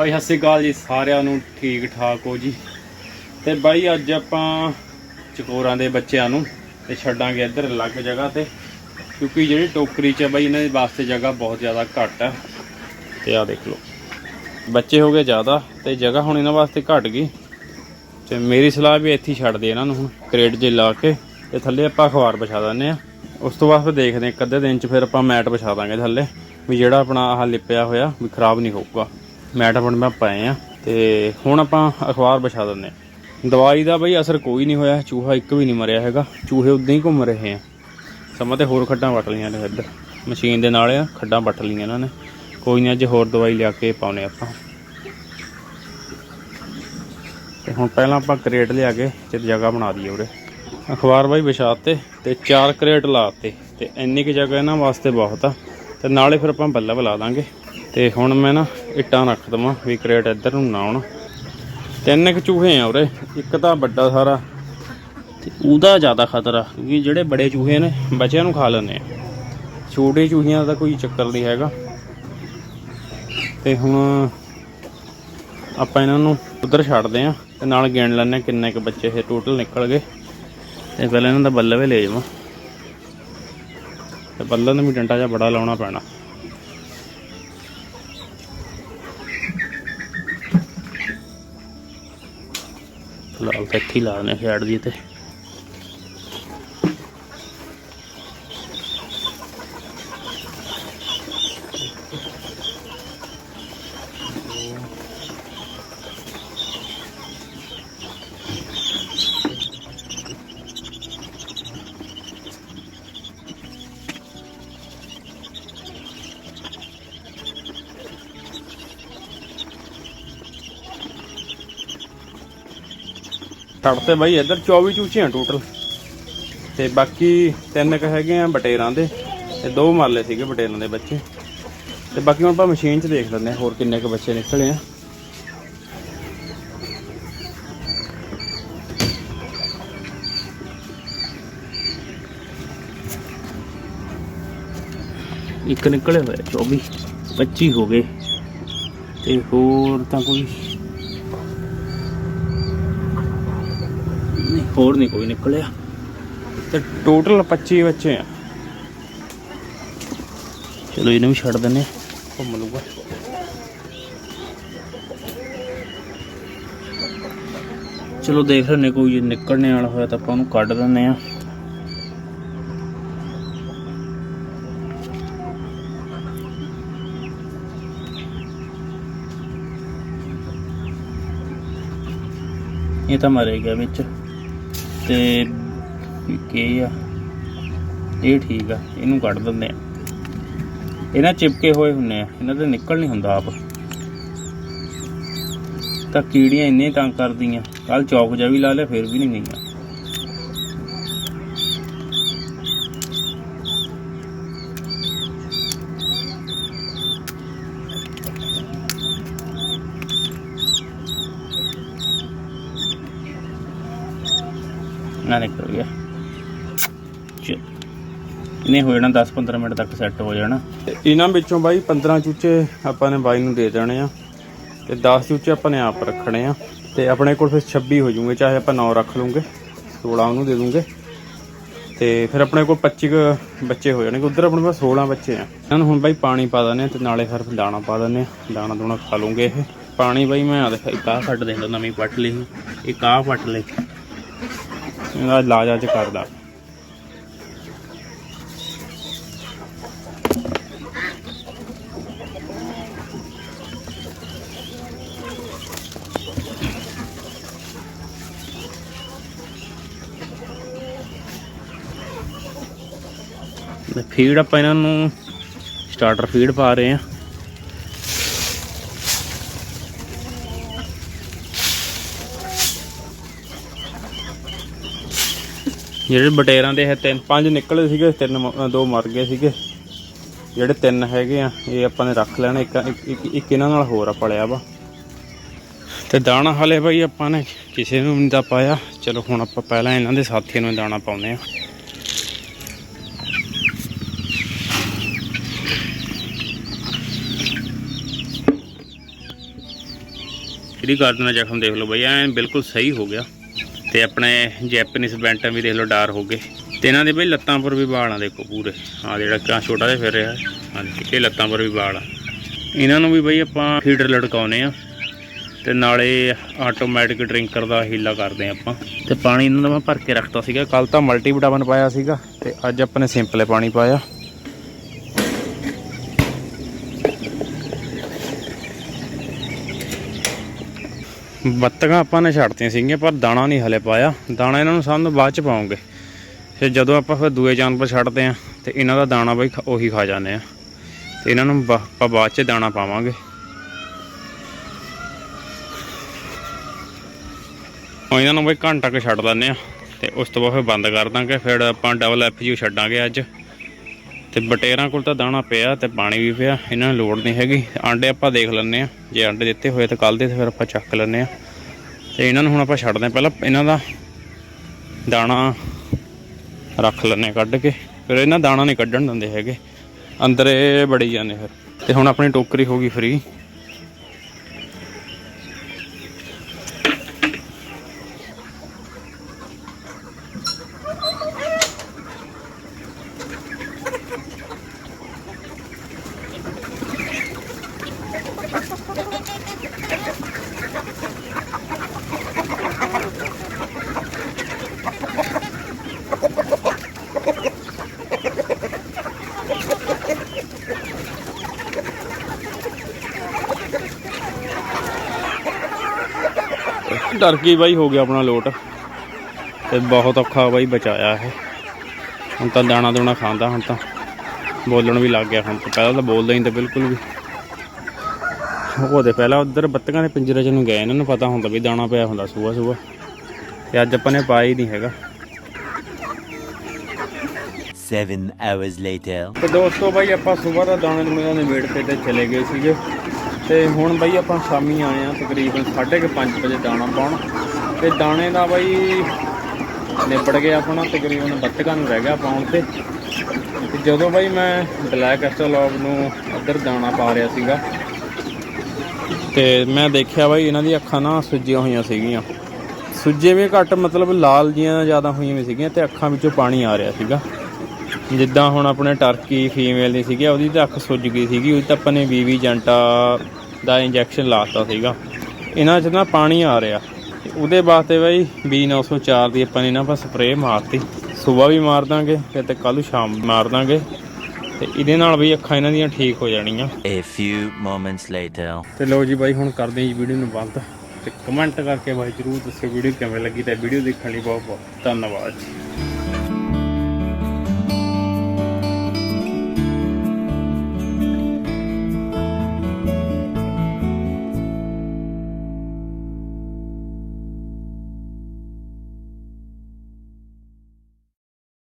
ਬਾਈ, ਸਤਿ ਸ਼੍ਰੀ ਅਕਾਲ ਜੀ ਸਾਰਿਆਂ ਨੂੰ, ਠੀਕ ਠਾਕ ਹੋ ਜੀ। ਤੇ ਬਾਈ, ਅੱਜ ਆਪਾਂ ਚਕੋਰਾਂ ਦੇ ਬੱਚਿਆਂ ਨੂੰ ਤੇ ਛੱਡਾਂਗੇ ਇੱਧਰ ਅਲੱਗ ਜਗ੍ਹਾ ਤੇ, ਕਿਉਂਕਿ ਜਿਹੜੀ ਟੋਕਰੀ 'ਚ ਆ ਬਾਈ, ਇਹਨਾਂ ਦੇ ਵਾਸਤੇ ਜਗ੍ਹਾ ਬਹੁਤ ਜ਼ਿਆਦਾ ਘੱਟ ਹੈ ਤੇ ਆ ਦੇਖ ਲਓ, ਬੱਚੇ ਹੋ ਗਏ ਜ਼ਿਆਦਾ ਤੇ ਜਗ੍ਹਾ ਹੁਣ ਇਹਨਾਂ ਵਾਸਤੇ ਘੱਟ ਗਈ। ਤੇ ਮੇਰੀ ਸਲਾਹ ਵੀ ਇੱਥੇ ਹੀ ਛੱਡ ਦੇ ਇਹਨਾਂ ਨੂੰ ਹੁਣ, ਕ੍ਰੇਟ ਜੇ ਲਾ ਕੇ ਤੇ ਥੱਲੇ ਆਪਾਂ ਅਖਬਾਰ ਵਿਛਾ ਦਿੰਦੇ ਆ ਉਸ ਤੋਂ ਬਾਅਦ ਫਿਰ ਦੇਖਦੇ ਹਾਂ, ਇੱਕ ਅੱਧੇ ਦਿਨ 'ਚ ਫਿਰ ਆਪਾਂ ਮੈਟ ਵਿਛਾ ਦਾਂਗੇ ਥੱਲੇ, ਵੀ ਜਿਹੜਾ ਆਪਣਾ ਆਹ ਲਿਪਿਆ ਹੋਇਆ, ਵੀ ਖਰਾਬ ਨਹੀਂ ਹੋਊਗਾ। ਮੈਟ ਆਪਣ ਪਾਏ ਆ ਤੇ ਹੁਣ ਆਪਾਂ ਅਖਬਾਰ ਵਿਛਾ ਦਿੰਦੇ ਆ। ਦਵਾਈ ਦਾ ਬਈ ਅਸਰ ਕੋਈ ਨਹੀਂ ਹੋਇਆ, ਚੂਹਾ ਇੱਕ ਵੀ ਨਹੀਂ ਮਰਿਆ ਹੈਗਾ। ਚੂਹੇ ਉਦਾਂ ਹੀ ਘੁੰਮ ਰਹੇ ਆ। ਸਮਾਂ ਤੇ ਹੋਰ ਖੱਡਾਂ ਵੱਟ ਲਈਆਂ ਨੇ ਇੱਧਰ। ਮਸ਼ੀਨ ਦੇ ਨਾਲ ਆ, ਖੱਡਾਂ ਵੱਟ ਲਈਆਂ ਇਹਨਾਂ ਨੇ। ਕੋਈ ਨਹੀਂ ਅੱਜ ਹੋਰ ਦਵਾਈ ਲਿਆ ਕੇ ਪਾਉਨੇ ਆਪਾਂ। ਤੇ ਹੁਣ ਪਹਿਲਾਂ ਆਪਾਂ ਕਰੇਟ ਲਿਆ ਕੇ ਤੇ ਜਗ੍ਹਾ ਬਣਾ ਦਈਏ ਉਰੇ। ਅਖਬਾਰ ਬਾਈ ਵਿਛਾਤੇ ਤੇ ਚਾਰ ਕਰੇਟ ਲਾਤੇ ਤੇ ਇੰਨੀ ਕੁ ਜਗ੍ਹਾ ਇਹਨਾਂ ਵਾਸਤੇ ਬਹੁਤ ਆ। ਤੇ ਨਾਲੇ ਫਿਰ ਆਪਾਂ ਬੱਲਬ ਲਾ ਦਾਂਗੇ। ਤੇ ਹੁਣ ਮੈਂ ਨਾ ਇੱਟਾਂ ਰੱਖ ਦਵਾਂ ਵੀ ਕਰੇਟ ਇੱਧਰ ਨੂੰ ਨਾ ਆਉਣ। ਤਿੰਨ ਕੁ ਚੂਹੇ ਆ ਉਰੇ, ਇੱਕ ਤਾਂ ਵੱਡਾ ਸਾਰਾ ਤੇ ਉਹਦਾ ਜ਼ਿਆਦਾ ਖਤਰਾ, ਕਿਉਂਕਿ ਜਿਹੜੇ ਬੜੇ ਚੂਹੇ ਨੇ, ਬੱਚਿਆਂ ਨੂੰ ਖਾ ਲੈਂਦੇ ਆ। ਛੋਟੇ ਚੂਹਿਆਂ ਦਾ ਕੋਈ ਚੱਕਰ ਨਹੀਂ ਹੈਗਾ। ਤੇ ਹੁਣ ਆਪਾਂ ਇਹਨਾਂ ਨੂੰ ਉਧਰ ਛੱਡਦੇ ਆ ਤੇ ਨਾਲ ਗਿਣ ਲੈਣੇ ਆ ਕਿੰਨੇ ਕੁ ਬੱਚੇ ਇਹ ਟੋਟਲ ਨਿਕਲ ਗਏ। ਤੇ ਪਹਿਲਾਂ ਇਹਨਾਂ ਦਾ ਬੱਲਵੇ ਲੈ ਜਾਵਾਂ। ਤੇ ਬੱਲਬ ਨੂੰ ਵੀ ਡੰਡਾ ਜਿਹਾ ਬੜਾ ਲਾਉਣਾ ਪੈਣਾ। ਫਿਲਹਾਲ ਤਾਂ ਇੱਥੇ ਹੀ ਲਾ ਦਿੰਦੇ ਸਾਈਡ ਦੀ ਤੇ। ਛੱਡਤੇ ਬਾਈ ਇੱਧਰ 24 ਚੂਚੇ ਆ ਟੋਟਲ ਤੇ ਬਾਕੀ ਤਿੰਨ ਕ ਹੈਗੇ ਆ ਬਟੇਰਾਂ ਦੇ। ਤੇ ਦੋ ਮਰਲੇ ਸੀਗੇ ਬਟੇਰਾਂ ਦੇ ਬੱਚੇ। ਤੇ ਬਾਕੀ ਹੁਣ ਆਪਾਂ ਮਸ਼ੀਨ 'ਚ ਦੇਖ ਲੈਂਦੇ ਹਾਂ ਹੋਰ ਕਿੰਨੇ ਕ ਬੱਚੇ ਨਿਕਲੇ ਆ। ਇੱਕ ਨਿਕਲੇ ਹੋਏ 24 25 ਹੋ ਗਏ। ਤੇ ਹੋਰ ਤਾਂ ਕੋਈ ਹੋਰ ਨਹੀਂ ਕੋਈ ਨਿਕਲਿਆ। ਤੇ ਟੋਟਲ 25 ਬੱਚੇ ਆ। ਚਲੋ ਇਹਨੂੰ ਵੀ ਛੱਡ ਦਿੰਨੇ ਆ, ਘੁੰਮ ਲੂਗਾ ਚਲੋ ਦੇਖ ਲੈਣੇ ਕੋਈ ਨਿਕਲਣੇ ਵਾਲਾ ਹੋਇਆ ਤਾਂ ਆਪਾਂ ਉਹਨੂੰ ਕੱਢ ਦਿੰਨੇ ਆ ਇਹ ਤਾਂ ਮਰੇ ਗਿਆ ਵਿੱਚ। ਤੇ ਇੱਕ ਆ? ਇਹ ਠੀਕ ਆ, ਇਹਨੂੰ ਕੱਢ ਦਿੰਦੇ ਆ। ਇਹਨਾਂ ਚਿਪਕੇ ਹੋਏ ਹੁੰਨੇ ਆ, ਇਹਨਾਂ ਤੇ ਨਿਕਲ ਨਹੀਂ ਹੁੰਦਾ ਆਪ। ਤਾਂ ਕੀੜੀਆਂ ਇੰਨੇ ਤੰਗ ਕਰਦੀਆਂ ਕੱਲ ਚੌਕ ਜਾ ਵੀ ਲਾ ਲਿਆ, ਫਿਰ ਵੀ ਨਹੀਂ ਗਈਆਂ। ਨਾ ਨਿਕਲ ਗਿਆ। ਚਲ। ਇਹਨੇ ਹੋ ਜਾਣਾ 10-15 ਮਿੰਟ ਤੱਕ ਸੈੱਟ ਹੋ ਜਾਣਾ। ਇਹਨਾਂ ਵਿੱਚੋਂ ਬਾਈ 15 ਚੂਚੇ ਆਪਾਂ ਨੇ ਬਾਈ ਨੂੰ ਦੇ ਦੇਣੇ ਆ ਤੇ 10 ਚੂਚੇ ਆਪਾਂ ਨੇ ਆਪ ਰੱਖਣੇ ਆ ਤੇ ਆਪਣੇ ਕੋਲ ਫਿਰ 26 ਹੋ ਜੂਗੇ ਚਾਹੇ ਆਪਾਂ 9 ਰੱਖ ਲੂਗੇ 16 ਉਹਨੂੰ ਦੇ ਦੂੰਗੇ। ਤੇ ਫਿਰ ਆਪਣੇ ਕੋਲ 25 ਕੁ ਬੱਚੇ ਹੋ ਜਾਣਗੇ, ਉਧਰ ਆਪਣੇ ਕੋਲ 16 ਬੱਚੇ ਆ। ਇਹਨਾਂ ਨੂੰ ਹੁਣ ਬਾਈ ਪਾਣੀ ਪਾ ਦਿੰਦੇ ਆ ਤੇ ਨਾਲੇ ਫਿਰ ਦਾਣਾ ਪਾ ਦਿੰਦੇ ਆ। ਦਾਣਾ ਦੂਣਾ ਖਾ ਲੂਗੇ ਇਹ। ਪਾਣੀ ਬਾਈ ਮੈਂ ਆ ਦੇਖ ਇੱਕ ਆਹ ਕੱਢ ਦੇਂਦਾ ਨਵੀਂ ਪੱਟ ਲਈ, ਇੱਕ ਆਹ ਪੱਟ ਲਈ। ਇਹਦਾ ਇਲਾਜ ਅੱਜ ਕਰਦਾ। ਫੀਡ ਆਪਾਂ ਇਹਨਾਂ ਨੂੰ ਸਟਾਰਟਰ ਫੀਡ ਪਾ ਰਹੇ ਆ ਜਿਹੜੇ ਬਟੇਰਾਂ ਦੇ ਹੈ ਤਿੰਨ, ਪੰਜ ਨਿਕਲੇ ਸੀਗੇ, ਤਿੰਨ ਮ- ਦੋ ਮਰ ਗਏ ਸੀਗੇ। ਜਿਹੜੇ ਤਿੰਨ ਹੈਗੇ ਆ, ਇਹ ਆਪਾਂ ਨੇ ਰੱਖ ਲੈਣਾ, ਇੱਕ, ਇੱਕ- ਇਹਨਾਂ ਨਾਲ ਹੋਰ ਆ ਪਲਿਆ ਵਾ। ਤੇ ਦਾਣਾ ਹਲੇ ਭਾਈ ਆਪਾਂ ਨੇ ਕਿਸੇ ਨੂੰ ਨਹੀਂ ਤਾਂ ਪਾਇਆ। ਚਲੋ ਹੁਣ ਆਪਾਂ ਪਹਿਲਾਂ ਇਹਨਾਂ ਦੇ ਸਾਥੀਆਂ ਨੂੰ ਦਾਣਾ ਪਾਉਂਦੇ ਆ ਇਹਦੀ ਗਰਦਨ ਦਾ ਜ਼ਖਮ ਦੇਖ ਲਓ ਬਈ, ਐਨ ਬਿਲਕੁਲ ਸਹੀ ਹੋ ਗਿਆ। ਤੇ ਆਪਣੇ ਜੈਪਨੀਜ਼ ਬੈਂਟਾਂ ਵੀ ਦੇਖ ਲਓ ਡਾਰ ਹੋ ਗਏ। ਤੇ ਇਹਨਾਂ ਦੇ ਬਈ ਲੱਤਾਂ ਪਰ ਵੀ ਵਾਲ ਆ ਦੇਖੋ ਪੂਰੇ। ਆ ਜਿਹੜਾ ਕਾਂ ਛੋਟਾ ਜਿਹਾ ਫਿਰ ਰਿਹਾ। ਹਾਂ ਇਹ ਲੱਤਾਂ ਪਰ ਵੀ ਵਾਲ ਆ। ਇਹਨਾਂ ਨੂੰ ਵੀ ਬਈ ਆਪਾਂ ਫੀਡਰ ਲਟਕਾਉਨੇ ਆ। ਤੇ ਨਾਲੇ ਆਟੋਮੈਟਿਕ ਡਰਿੰਕਰ ਦਾ ਹੀਲਾ ਕਰਦੇ ਆ ਆਪਾਂ। ਤੇ ਪਾਣੀ ਇਹਨਾਂ ਦਾ ਮੈਂ ਭਰ ਕੇ ਰੱਖਤਾ ਸੀਗਾ। ਕੱਲ ਤਾਂ ਮਲਟੀ ਵਿਟਾਮਿਨ ਪਾਇਆ ਸੀਗਾ। ਤੇ ਅੱਜ ਆਪਾਂ ਨੇ ਸਿੰਪਲੇ ਪਾਣੀ ਪਾਇਆ। ਬੱਤਕਾਂ ਆਪਾਂ ਨੇ ਛੱਡਤੀਆਂ ਸੀਗੀਆਂ, ਪਰ ਦਾਣਾ ਨਹੀਂ ਹਲੇ ਪਾਇਆ। ਦਾਣਾ ਇਹਨਾਂ ਨੂੰ ਸਭ ਸਾਨੂੰ ਬਾਅਦ ਚ ਪਾਉਂਗੇ। ਫਿਰ ਜਦੋਂ ਆਪਾਂ ਫਿਰ ਦੂਏ ਜਾਨਵਰ ਛੱਡਦੇ ਆ ਤੇ ਇਹਨਾਂ ਦਾ ਦਾਣਾ ਬਈ ਖ- ਉਹੀ ਖਾ ਜਾਂਦੇ ਆ ਤੇ ਇਹਨਾਂ ਨੂੰ ਆਪਾਂ ਬਾਅਦ ਚ ਦਾਣਾ ਪਾਵਾਂਗੇ। ਇਹਨਾਂ ਨੂੰ ਬਈ ਘੰਟਾ ਕੁ ਛੱਡ ਦਿੰਦੇ ਆ ਤੇ ਉਸ ਤੋਂ ਬਾਅਦ ਫਿਰ ਬੰਦ ਕਰ ਦਾਂਗੇ। ਫਿਰ ਆਪਾਂ ਡਬਲ ਐਫ ਜੀ ਛੱਡਾਂਗੇ ਅੱਜ। ਤੇ ਬਟੇਰਾਂ ਕੋਲ ਤਾਂ ਦਾਣਾ ਪਿਆ ਤੇ ਪਾਣੀ ਵੀ ਪਿਆ, ਇਹਨਾਂ ਨੂੰ ਲੋੜ ਨਹੀਂ ਹੈਗੀ। ਆਂਡੇ ਆਪਾਂ ਦੇਖ ਲੈਂਦੇ ਆ ਜੇ ਆਂਡੇ ਦਿੱਤੇ ਹੋਏ ਤਾਂ ਕੱਲ ਦੇ ਤੇ ਫਿਰ ਆਪਾਂ ਚੱਕ ਲੈਂਦੇ ਆ ਤੇ ਇਹਨਾਂ ਨੂੰ ਹੁਣ ਆਪਾਂ ਛੱਡਦੇ ਹਾਂ। ਪਹਿਲਾਂ ਇਹਨਾਂ ਦਾ ਦਾਣਾ ਰੱਖ ਲੈਂਦੇ ਹਾਂ ਕੱਢ ਕੇ। ਫਿਰ ਇਹਨਾਂ ਦਾਣਾ ਨਹੀਂ ਕੱਢਣ ਦਿੰਦੇ ਹੈਗੇ। ਅੰਦਰ ਬੜੀ ਜਾਂਦੇ ਫਿਰ। ਤੇ ਹੁਣ ਆਪਣੀ ਟੋਕਰੀ ਹੋ ਗਈ ਫ੍ਰੀ ਡਰ ਗਈ ਬਾਈ ਹੋ ਗਿਆ ਆਪਣਾ ਲੋਟ। ਤੇ ਬਹੁਤ ਔਖਾ ਬਾਈ ਬਚਾਇਆ ਇਹ। ਹੁਣ ਤਾਂ ਦਾਣਾ ਦੋਣਾ ਖਾਂਦਾ ਹੁਣ ਤਾਂ। ਬੋਲਣ ਵੀ ਲੱਗ ਗਿਆ ਹੁਣ ਤਾਂ। ਪਹਿਲਾਂ ਤਾਂ ਬੋਲਦਾ ਹੀ ਤਾਂ ਬਿਲਕੁਲ ਵੀ। ਉਹਦੇ ਪਹਿਲਾਂ ਉਧਰ ਬੱਤਕਾਂ ਦੇ ਪਿੰਜਰੇ ਚ ਨੂੰ ਗਏ ਇਹਨਾਂ ਨੂੰ ਪਤਾ ਹੁੰਦਾ ਵੀ ਦਾਣਾ ਪਿਆ ਹੁੰਦਾ ਸੂਆ ਸੂਆ। ਤੇ ਅੱਜ ਆਪਾਂ ਨੇ ਪਾਇਆ ਹੀ ਨਹੀਂ ਹੈਗਾ। Seven hours later. ਤੇ ਦੋਸਤੋ ਬਾਈ ਆਪਾਂ ਸਵੇਰ ਦਾ ਦਾਣੇ ਦੂਣੇ ਦਾ ਨਿਬੇੜ ਕੇ ਤੇ ਚਲੇ ਗਏ ਸੀਗੇ। ਤੇ ਹੁਣ ਬਾਈ ਆਪਾਂ ਸ਼ਾਮੀ ਆਏ ਆ ਤਕਰੀਬਨ 5:30 ਵਜੇ ਦਾਣਾ ਪਾਉਣ। ਤੇ ਦਾਣੇ ਦਾ ਬਾਈ ਨਿਬੜ ਗਿਆ ਆਪਣਾ, ਤਕਰੀਬਨ ਬੱਤਕਾਂ ਨੂੰ ਰਹਿ ਗਿਆ ਪਾਉਣ ਤੇ। ਤੇ ਜਦੋਂ ਬਾਈ ਮੈਂ ਬਲੈਕ ਐਸਟਰਲੌਗ ਨੂੰ ਇੱਧਰ ਦਾਣਾ ਪਾ ਰਿਹਾ ਸੀਗਾ, ਤੇ ਮੈਂ ਦੇਖਿਆ ਬਾਈ ਇਹਨਾਂ ਦੀ ਅੱਖਾਂ ਨਾ ਸੁੱਜੀਆਂ ਹੋਈਆਂ ਸੀਗੀਆਂ। ਸੁੱਜੇ ਵੀ ਘੱਟ ਮਤਲਬ ਲਾਲ ਜੀਆਂ ਜ਼ਿਆਦਾ ਹੋਈਆਂ ਵੀ ਸੀਗੀਆਂ ਤੇ ਅੱਖਾਂ ਵਿੱਚੋਂ ਪਾਣੀ ਆ ਰਿਹਾ ਸੀਗਾ। ਜਿੱਦਾਂ ਹੁਣ ਆਪਣੇ ਟਰਕੀ ਫੀਮੇਲ ਦੀ ਸੀਗੀ, ਉਹਦੀ ਤਾਂ ਅੱਖ ਸੁੱਜ ਗਈ ਸੀਗੀ ਉਹ ਤਾਂ ਆਪਾਂ ਨੇ ਵੀਵੀ ਜੰਟਾ ਦਾ ਇੰਜੈਕਸ਼ਨ ਲਾਤਾ ਸੀਗਾ। ਇਹਨਾਂ 'ਚ ਨਾ ਪਾਣੀ ਆ ਰਿਹਾ। ਉਹਦੇ ਵਾਸਤੇ ਬਾਈ B904 ਦੀ ਆਪਾਂ ਨੇ ਇਹਨਾਂ ਪਰ ਸਪਰੇਅ ਮਾਰਤੀ। ਸਵੇਰ ਵੀ ਮਾਰ ਦਾਂਗੇ ਫਿਰ ਤੇ ਕੱਲ ਨੂੰ ਸ਼ਾਮ ਮਾਰ ਦਾਂਗੇ। ਤੇ ਇਹਦੇ ਨਾਲ ਵੀ ਅੱਖਾਂ ਇਹਨਾਂ ਦੀਆਂ ਠੀਕ ਹੋ ਜਾਣੀਆਂ। A few moments later. ਤੇ ਲਓ ਜੀ ਬਾਈ ਹੁਣ ਕਰਦੇ ਜੀ ਵੀਡੀਓ ਨੂੰ ਬੰਦ। ਤੇ ਕਮੈਂਟ ਕਰਕੇ ਬਾਈ ਜਰੂਰ ਦੱਸਿਓ ਵੀਡੀਓ ਕਿਵੇਂ ਲੱਗੀ ਤੇ ਵੀਡੀਓ ਦੇਖਣ ਲਈ ਬਹੁਤ ਬਹੁਤ ਧੰਨਵਾਦ। ਜੀ